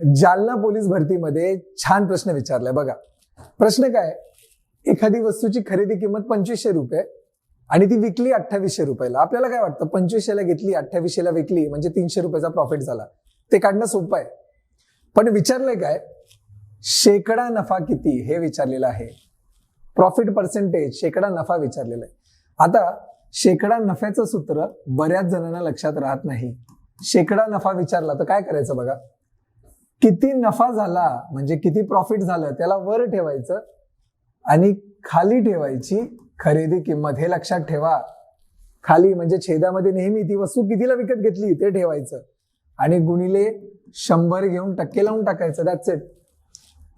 Jalna police भरतीमध्ये छान प्रश्न विचारलाय. बघा प्रश्न काय? एखादी वस्तूची खरेदी किंमत पंचवीसशे रुपये आणि ती विकली अठ्ठावीसशे रुपयाला. आपल्याला काय वाटतं? पंचवीसशेला घेतली अठ्ठावीसशेला विकली म्हणजे तीनशे रुपयाचा प्रॉफिट झाला. ते काढणं सोपं आहे. पण विचारलंय काय? शेकडा नफा किती? हे विचारलेलं आहे. प्रॉफिट पर्सेंटेज शेकडा नफा विचारलेला आहे. आता शेकडा नफ्याचं सूत्र बऱ्याच जणांना लक्षात राहत नाही. शेकडा नफा विचारला तर काय करायचं बघा? किती नफा झाला म्हणजे किती प्रॉफिट झालं त्याला वर ठेवायचं आणि खाली ठेवायची खरेदी किंमत. हे लक्षात ठेवा. खाली म्हणजे छेदामध्ये नेहमी ती वस्तू कितीला विकत घेतली ते ठेवायचं. आणि गुणिले शंभर घेऊन टक्के लावून टाकायचं. दॅट्स इट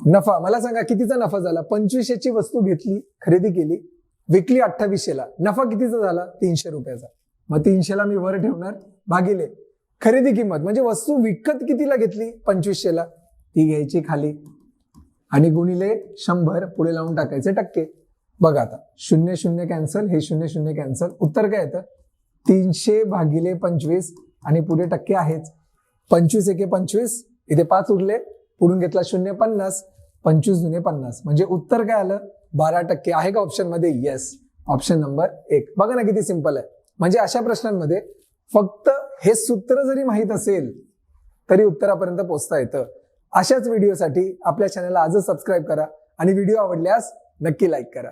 नफा. मला सांगा कितीचा नफा झाला? पंचवीसशेची वस्तू घेतली खरेदी केली विकली अठ्ठावीसशेला. नफा कितीचा झाला? तीनशे रुपयाचा. मग तीनशेला मी वर ठेवणार भागिले. खरेदी किंमत म्हणजे वस्तू विकत कितीला घेतली? पंचवीसशेला. ती घ्यायची खाली. आणि गुणिले शंभर पुढे लावून टाकायचे टक्के. बघा आता शून्य शून्य कॅन्सल हे शून्य शून्य कॅन्सल उत्तर काय येतं? तीनशे भागिले पंचवीस आणि पुढे टक्के आहेच. पंचवीस एके पंचवीस इथे पाच उरले. पुढून घेतला शून्य पन्नास पंचवीस जुने पन्नास. म्हणजे उत्तर काय आलं? बारा टक्के. आहे का ऑप्शनमध्ये? येस ऑप्शन नंबर एक. बघा ना किती सिंपल आहे. म्हणजे अशा प्रश्नांमध्ये फक्त हे सूत्र जरी माहीत असेल तरी उत्तरापर्यंत पोहोचता येतं. अशाच व्हिडिओसाठी आपल्या चॅनलला आजच सबस्क्राईब करा आणि व्हिडिओ आवडल्यास नक्की लाईक करा.